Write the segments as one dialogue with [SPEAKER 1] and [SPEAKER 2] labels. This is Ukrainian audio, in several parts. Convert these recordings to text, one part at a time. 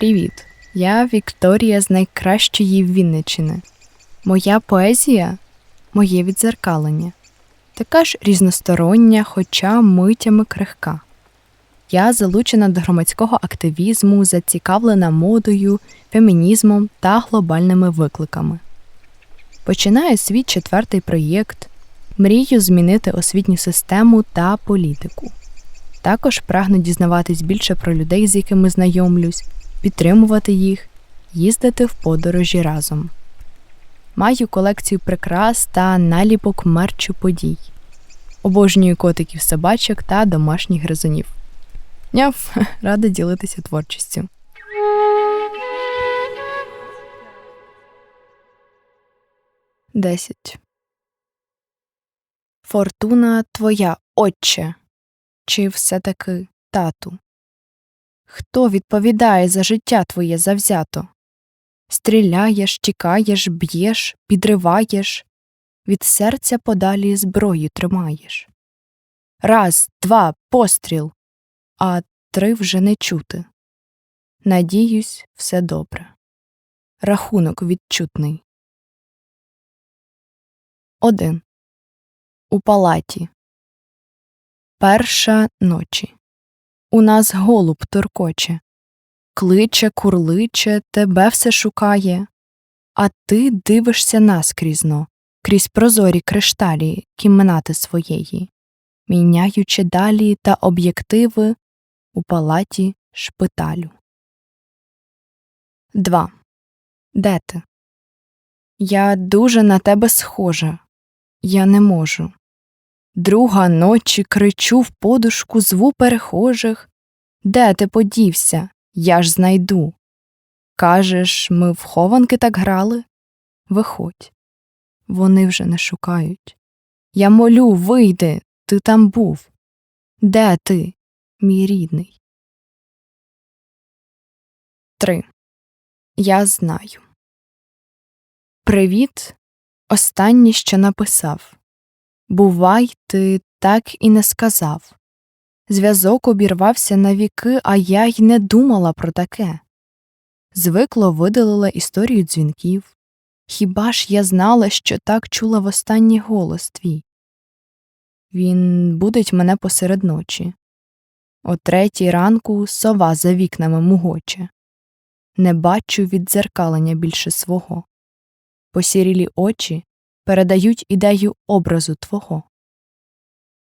[SPEAKER 1] Привіт! Я Вікторія з найкращої Вінничини. Моя поезія моє відзеркалення, така ж різностороння, хоча митями крихка. Я залучена до громадського активізму, зацікавлена модою, фемінізмом та глобальними викликами. Починаю свій четвертий проєкт, мрію змінити освітню систему та політику. Також прагну дізнаватись більше про людей, з якими знайомлюсь, підтримувати їх, їздити в подорожі разом. Маю колекцію прикрас та наліпок мерчу подій. Обожнюю котиків собачок та домашніх гризунів. Няв, рада ділитися творчістю. Десять. Фортуна твоя, отче, чи все-таки тату? Хто відповідає за життя твоє завзято? Стріляєш, тікаєш, б'єш, підриваєш, від серця подалі зброю тримаєш. Раз, два, постріл, а три вже не чути. Надіюсь, все добре. Рахунок відчутний. Один. У палаті. Перша ночі. У нас голуб туркоче. Кличе, курличе, тебе все шукає, а ти дивишся наскрізно, крізь прозорі кришталі кімнати своєї, міняючи далі та об'єктиви у палаті шпиталю. 2. Де ти? Я дуже на тебе схожа. Я не можу. Друга ночі кричу в подушку, зву перехожих. Де ти подівся? Я ж знайду. Кажеш, ми в хованки так грали? Виходь. Вони вже не шукають. Я молю, вийди, ти там був. Де ти, мій рідний? Три. Я знаю. Привіт. Останнє, що написав. Бувай, ти так і не сказав. Зв'язок обірвався на віки, а я й не думала про таке. Звикло видалила історію дзвінків. Хіба ж я знала, що так чула востаннє голос твій? Він будить мене посеред ночі. О третій ранку сова за вікнами мугоче. Не бачу віддзеркалення більше свого. Посірілі очі передають ідею образу твого.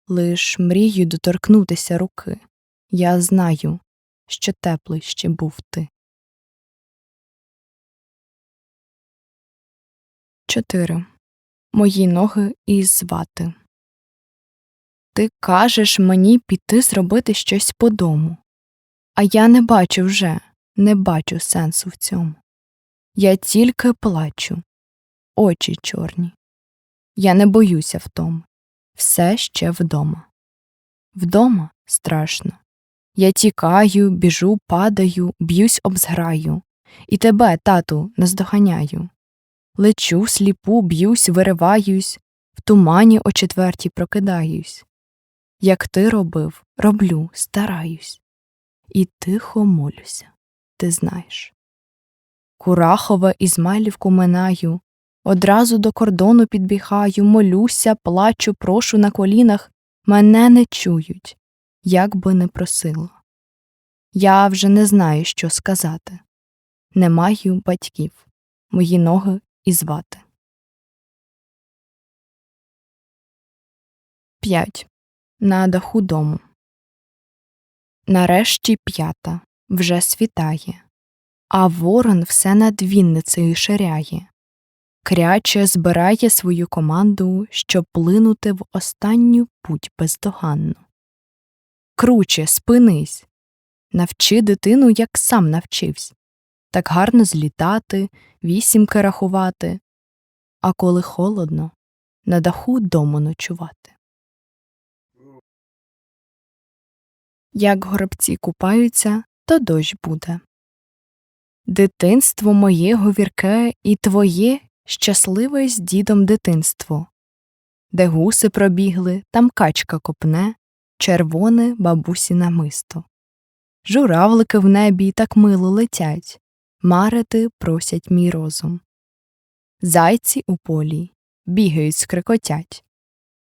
[SPEAKER 1] Лиш мрію доторкнутися руки. Я знаю, що теплий ще був ти. 4. Мої ноги і звати. Ти кажеш мені піти зробити щось по дому. А я не бачу вже, не бачу сенсу в цьому. Я тільки плачу, очі чорні. Я не боюся втому. Все ще вдома. Вдома страшно. Я тікаю, біжу, падаю, б'юсь об зграю. І тебе, тату, наздоганяю. Лечу, сліпу, б'юсь, вириваюсь, в тумані о четвертій прокидаюсь. Як ти робив, роблю, стараюсь. І тихо молюся, ти знаєш. Курахове Ізмайлівку минаю, Одразу до кордону підбігаю, молюся, плачу, прошу на колінах. Мене не чують, як би не просила. Я вже не знаю, що сказати. Не маю батьків, мої ноги і звати. 5. На даху дому. Нарешті п'ята вже світає, а ворон все над Вінницею ширяє кряче збирає свою команду, щоб плинути в останню путь бездоганну. Круче, спинись, навчи дитину, як сам навчився, так гарно злітати, вісімки рахувати, а коли холодно, на даху дому ночувати. Як горобці купаються, то дощ буде. Дитинство моє говірке і твоє щасливе з дідом дитинство, де гуси пробігли, там качка копне, червоне бабусі намисто. журавлики в небі так мило летять, марити просять мій розум. Зайці у полі бігають, скрикотять,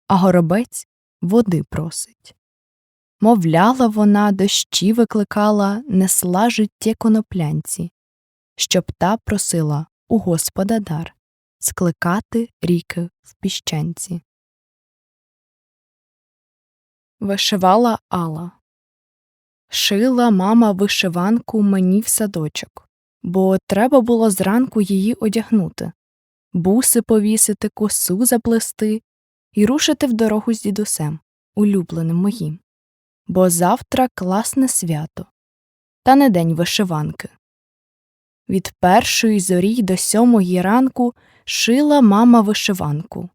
[SPEAKER 1] а горобець води просить. Мовляла вона, дощі викликала, несла життє коноплянці, щоб та просила у Господа дар скликати ріки в піщанці. Вишивала Алла. Шила мама вишиванку мені в садочок, бо треба було зранку її одягнути, буси повісити, косу заплести і рушити в дорогу з дідусем, улюбленим моїм. Бо завтра класне свято, та не день вишиванки. Від першої зорі до сьомої ранку шила мама вишиванку.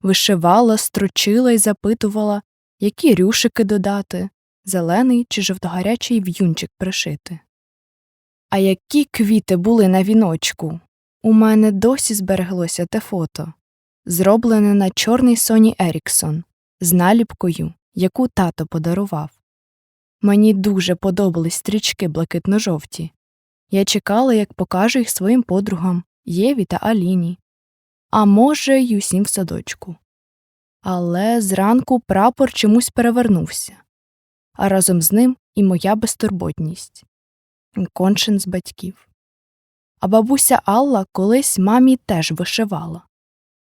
[SPEAKER 1] Вишивала, строчила й запитувала, які рюшики додати, зелений чи жовтогарячий в'юнчик пришити. А які квіти були на віночку. У мене досі збереглося те фото, зроблене на чорний Соні Еріксон з наліпкою, яку тато подарував. Мені дуже подобались стрічки блакитно-жовті. Я чекала, як покажу їх своїм подругам Єві та Аліні, а може, й усім в садочку. Але зранку прапор чомусь перевернувся, а разом з ним і моя безтурботність коншин з батьків. А бабуся Алла колись мамі теж вишивала.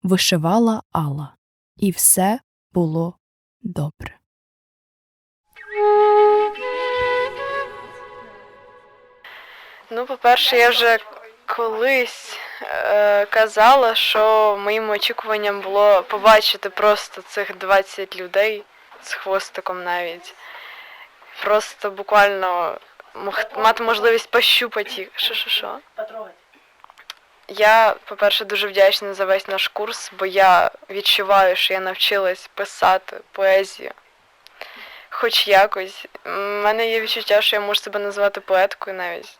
[SPEAKER 1] Вишивала Алла, і все було добре.
[SPEAKER 2] Ну, по-перше, я вже колись е, казала, що моїм очікуванням було побачити просто цих 20 людей з хвостиком навіть. Просто буквально мог- мати можливість пощупати їх. Що, що, що? Я, по-перше, дуже вдячна за весь наш курс, бо я відчуваю, що я навчилась писати поезію. Хоч якось. У мене є відчуття, що я можу себе назвати поеткою навіть.